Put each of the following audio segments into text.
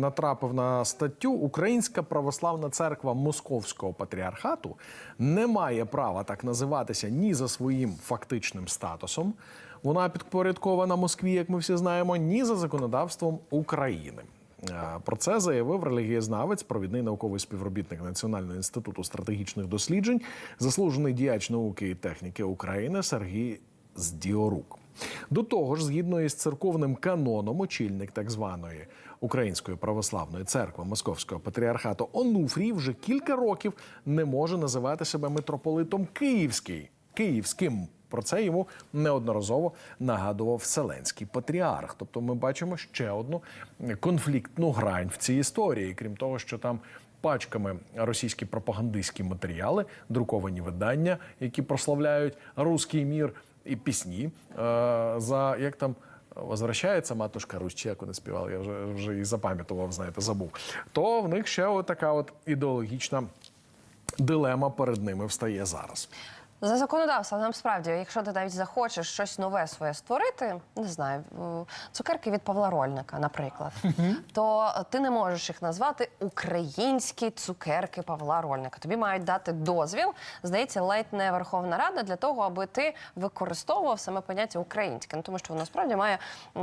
натрапив на статтю Українська православна церква Московського патріархату не має права так називатися ні за своїм фактичним статусом. Вона підпорядкована Москві, як ми всі знаємо, ні за законодавством України. Е, Про це заявив релігієзнавець, провідний науковий співробітник Національного інституту стратегічних досліджень, заслужений діяч науки і техніки України Сергій Здіорук. До того ж, згідно із церковним каноном, очільник так званої Української православної церкви Московського патріархату Онуфрій вже кілька років не може називати себе митрополитом Київський Київським. Про це йому неодноразово нагадував Вселенський патріарх. Тобто, ми бачимо ще одну конфліктну грань в цій історії, крім того, що там пачками російські пропагандистські матеріали, друковані видання, які прославляють руський мір і пісні. Е, за як там возвращається матушка Русь, чи як вони співали, я вже вже і запам'ятував, знаєте, забув. То в них ще така от ідеологічна дилема перед ними встає зараз. За законодавством нам справді, якщо ти навіть захочеш щось нове своє створити, не знаю, цукерки від Павла Рольника, наприклад, то ти не можеш їх назвати українські цукерки Павла Рольника. Тобі мають дати дозвіл, здається, ледь не Верховна Рада для того, аби ти використовував саме поняття українське. Ну тому що воно справді має е,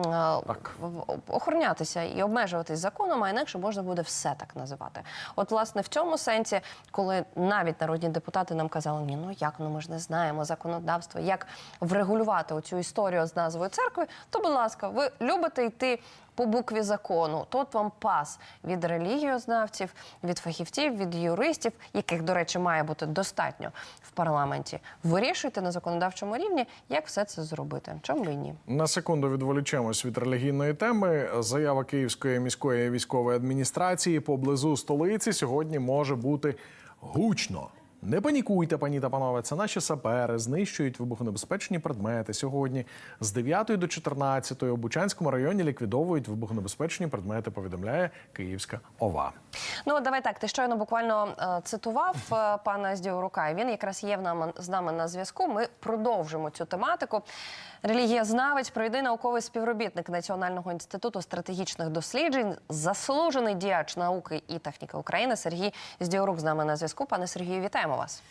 охоронятися і обмежуватись законом, а інакше можна буде все так називати. От, власне, в цьому сенсі, коли навіть народні депутати нам казали, ні, ну як ну ми ж не знаємо законодавство, як врегулювати оцю історію з назвою церкви, то, будь ласка, ви любите йти. По букві закону, тут вам пас від релігіознавців, від фахівців, від юристів, яких, до речі, має бути достатньо в парламенті. Вирішуйте на законодавчому рівні, як все це зробити. Чому і ні? На секунду відволічемось від релігійної теми. Заява Київської міської військової адміністрації поблизу столиці сьогодні може бути гучно. Не панікуйте, пані та панове. Це наші сапери знищують вибухонебезпечні предмети. Сьогодні з 9 до 14 у Бучанському районі ліквідовують вибухонебезпечні предмети. Повідомляє Київська ОВА. Ну, давай так. Ти щойно буквально е, цитував е, пана Здіорука. Він якраз є в нам з нами на зв'язку. Ми продовжимо цю тематику. Релігієзнавець, провідний науковий співробітник Національного інституту стратегічних досліджень, заслужений діяч науки і техніки України Сергій Здіорук з нами на зв'язку. Пане Сергію, вітаємо вас.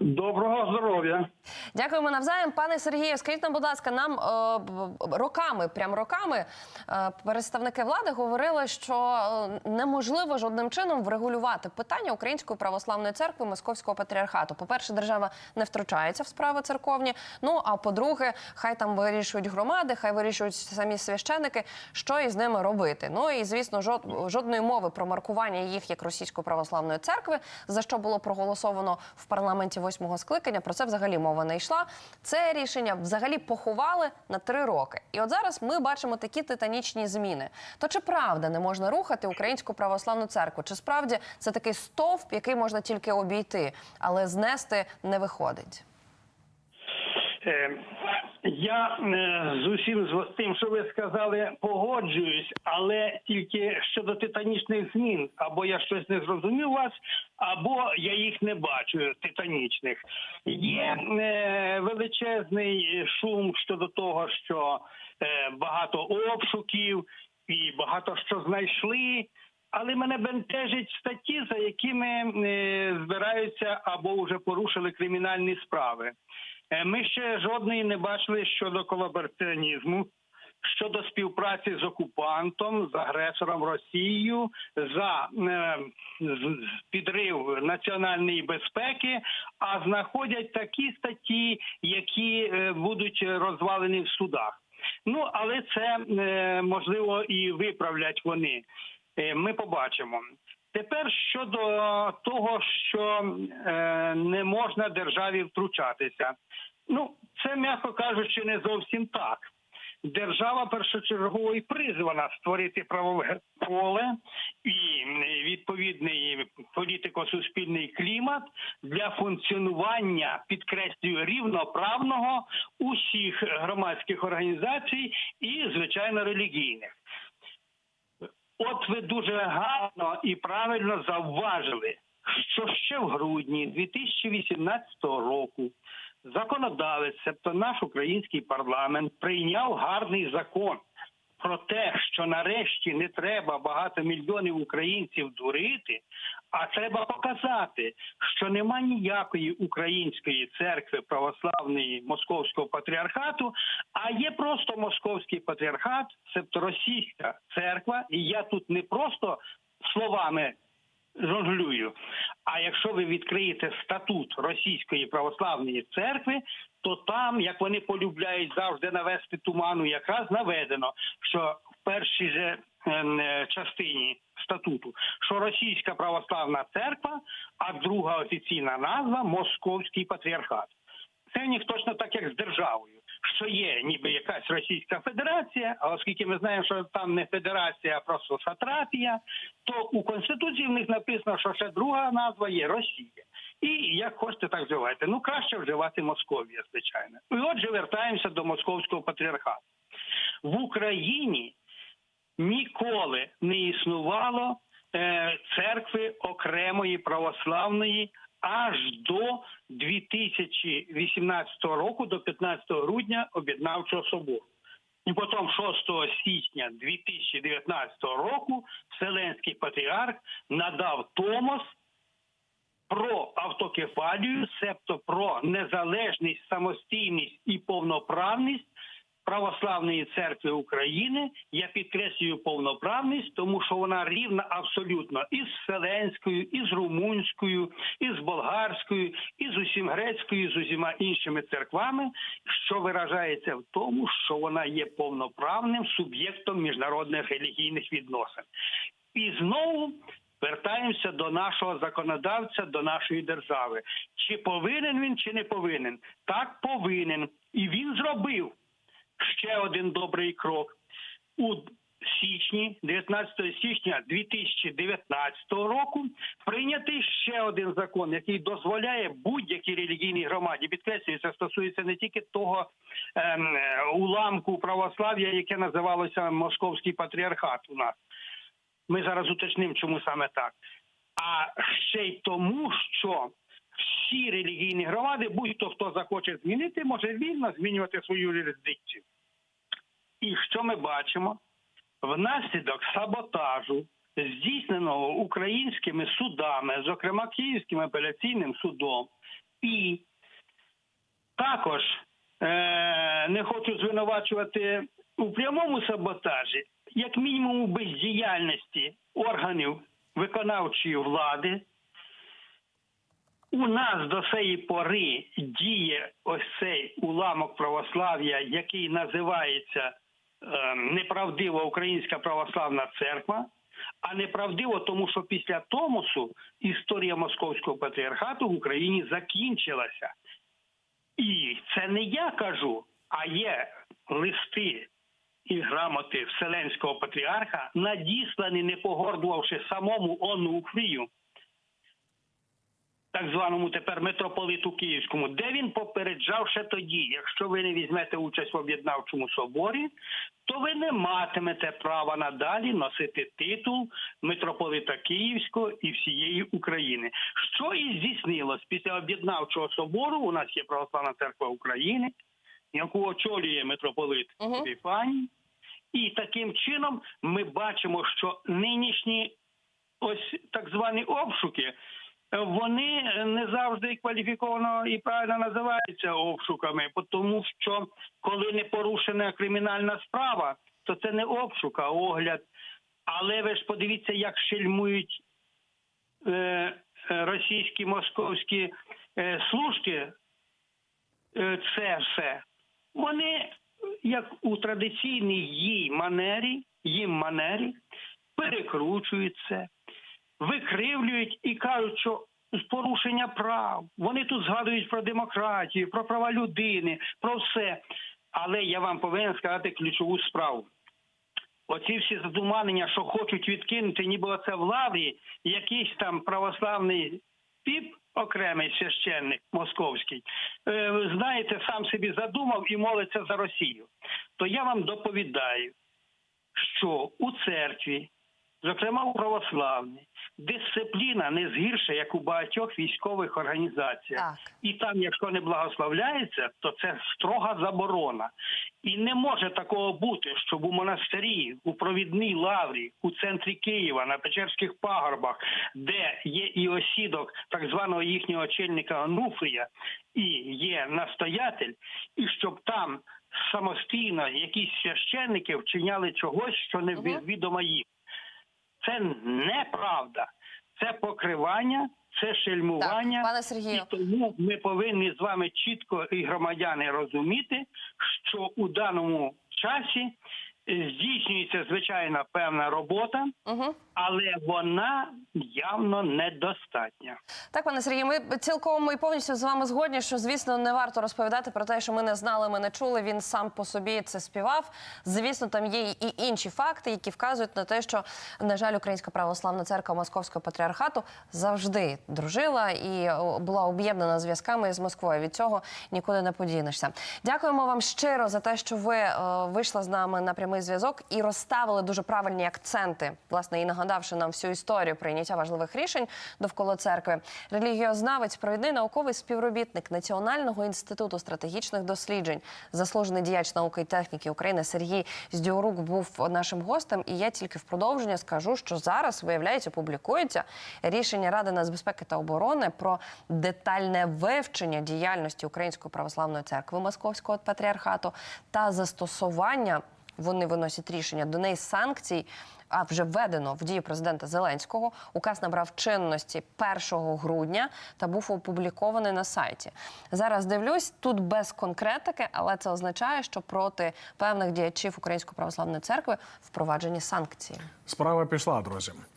Доброго здоров'я. Дякуємо навзаєм. Пане Сергію, скажіть нам, будь ласка, нам е, роками, прям роками, е, представники влади говорили, що е, неможливо жодним чином врегулювати питання Української православної церкви Московського патріархату. По-перше, держава не втручається в справи церковні. Ну а по-друге, хай там вирішують громади, хай вирішують самі священики, що із ними робити. Ну і звісно, жод- жодної мови про маркування їх як російської православної церкви, за що було проголосовано в парламенті восьмого скликання. Про це взагалі мова не йшла. Це рішення взагалі поховали на три роки. І от зараз ми бачимо такі титанічні зміни. То чи правда не можна рухати українську православну церкву? Чи справді це такий стовп, який можна тільки обійти, але знести не виходить? Е, Я е, з усім з тим, що ви сказали, погоджуюсь, але тільки щодо титанічних змін, або я щось не зрозумів вас, або я їх не бачу титанічних. Є е, величезний шум щодо того, що е, багато обшуків і багато що знайшли. Але мене бентежить статті, за якими е, збираються або вже порушили кримінальні справи. Е, Ми ще жодної не бачили щодо колабораціонізму, щодо співпраці з окупантом, з агресором Росією, за е, підрив національної безпеки, а знаходять такі статті, які е, будуть розвалені в судах. Ну але це можливо і виправлять вони. Ми побачимо. Тепер щодо того, що е, не можна державі втручатися. Ну, це, м'яко кажучи, не зовсім так. Держава першочергово і призвана створити правове поле і відповідний політико-суспільний клімат для функціонування, підкреслюю, рівноправного усіх громадських організацій і, звичайно, релігійних. От ви дуже гарно і правильно завважили, що ще в грудні 2018 року законодавець, тобто наш український парламент, прийняв гарний закон про те, що нарешті не треба багато мільйонів українців дурити, а треба показати, що нема ніякої української церкви православної московського патріархату, а є просто московський патріархат, себто російська церква, і я тут не просто словами жонглюю. А якщо ви відкриєте статут Російської православної церкви, то там, як вони полюбляють завжди навести туману, якраз наведено, що в першій же ем, е, частині статуту, що Російська православна церква, а друга офіційна назва Московський патріархат. Це в них точно так, як з державою, що є ніби якась Російська Федерація, а оскільки ми знаємо, що там не федерація, а просто сатрапія, то у Конституції в них написано, що ще друга назва є Росія. І як хочете, так вживайте. Ну, краще вживати Московія, звичайно. І отже, вертаємося до московського патріархату. В Україні ніколи не існувало е, церкви окремої православної аж до 2018 року, до 15 грудня об'єднавчого собору. І потім 6 січня 2019 року Вселенський патріарх надав Томос про автокефалію, себто про незалежність, самостійність і повноправність Православної церкви України. Я підкреслюю повноправність, тому що вона рівна абсолютно і з Вселенською, і з румунською, і з болгарською, і з усім грецькою, і з усіма іншими церквами, що виражається в тому, що вона є повноправним суб'єктом міжнародних релігійних відносин. І знову вертаємося до нашого законодавця, до нашої держави. Чи повинен він, чи не повинен? Так повинен. І він зробив ще один добрий крок. У січні, 19 січня 2019 року, прийнятий ще один закон, який дозволяє будь-якій релігійній громаді, підкреслюю, це стосується не тільки того ем, е, уламку православ'я, яке називалося Московський патріархат у нас. Ми зараз уточнимо, чому саме так. А ще й тому, що всі релігійні громади, будь-хто хто захоче змінити, може вільно змінювати свою юрисдикцію. І що ми бачимо? Внаслідок саботажу, здійсненого українськими судами, зокрема Київським апеляційним судом, і також е- не хочу звинувачувати у прямому саботажі, як мінімум у бездіяльності органів виконавчої влади. У нас до цієї пори діє ось цей уламок православ'я, який називається неправдива Українська православна церква, а неправдиво, тому що після Томосу історія Московського патріархату в Україні закінчилася. І це не я кажу, а є листи і грамоти Вселенського патріарха, надіслані, не погордувавши самому Онуфрію, так званому тепер митрополиту Київському, де він попереджав ще тоді, якщо ви не візьмете участь в об'єднавчому соборі, то ви не матимете права надалі носити титул митрополита Київського і всієї України. Що і здійснилось після об'єднавчого собору? У нас є Православна церква України, яку очолює митрополит. Епіфаній. І таким чином ми бачимо, що нинішні ось так звані обшуки. Е, Вони не завжди кваліфіковано і правильно називаються обшуками, тому що коли не порушена кримінальна справа, то це не обшук, а огляд. Але ви ж подивіться, як шельмують е, е, російські московські е, служки е, це все. Вони, як у традиційній їй манері, їм манері, перекручують це, викривлюють і кажуть, що порушення прав. Вони тут згадують про демократію, про права людини, про все. Але я вам повинен сказати ключову справу. Оці всі задуманення, що хочуть відкинути, ніби оце в лаврі, якийсь там православний піп, окремий священник московський, е, знаєте, сам собі задумав і молиться за Росію. То я вам доповідаю, що у церкві, зокрема у православній, дисципліна не згірша, як у багатьох військових організаціях. Так. І там, якщо не благословляється, то це строга заборона. І не може такого бути, щоб у монастирі, у провідній лаврі, у центрі Києва, на Печерських пагорбах, де є і осідок так званого їхнього очільника Онуфрія, і є настоятель, і щоб там самостійно якісь священники вчиняли чогось, що не відомо їм. Це неправда. Це покривання, це шельмування. Так, пане Сергію. І тому ми повинні з вами чітко і громадяни розуміти, що у даному часі здійснюється звичайна певна робота, Угу. але вона явно недостатня. Так, пане Сергію, ми цілком і повністю з вами згодні, що звісно не варто розповідати про те, що ми не знали, ми не чули. Він сам по собі це співав. Звісно, там є і інші факти, які вказують на те, що на жаль, Українська православна церква Московського патріархату завжди дружила і була об'єднана зв'язками з Москвою. Від цього нікуди не подінешся. Дякуємо вам щиро за те, що ви е, вийшли з нами на прямий зв'язок і розставили дуже правильні акценти, власне, і нагадавши нам всю історію прийняття важливих рішень довкола церкви. Релігіознавець, провідний науковий співробітник Національного інституту стратегічних досліджень, заслужений діяч науки і техніки України Сергій Здіорук був нашим гостем. І я тільки в продовження скажу, що зараз виявляється, публікується рішення Ради нацбезпеки та оборони про детальне вивчення діяльності Української православної церкви Московського патріархату та застосування. Вони виносять рішення до неї санкцій. А вже введено в дію президента Зеленського. Указ набрав чинності 1 грудня та був опублікований на сайті. Зараз дивлюсь тут без конкретики, але це означає, що проти певних діячів Української православної церкви впроваджені санкції. Справа пішла, друзі.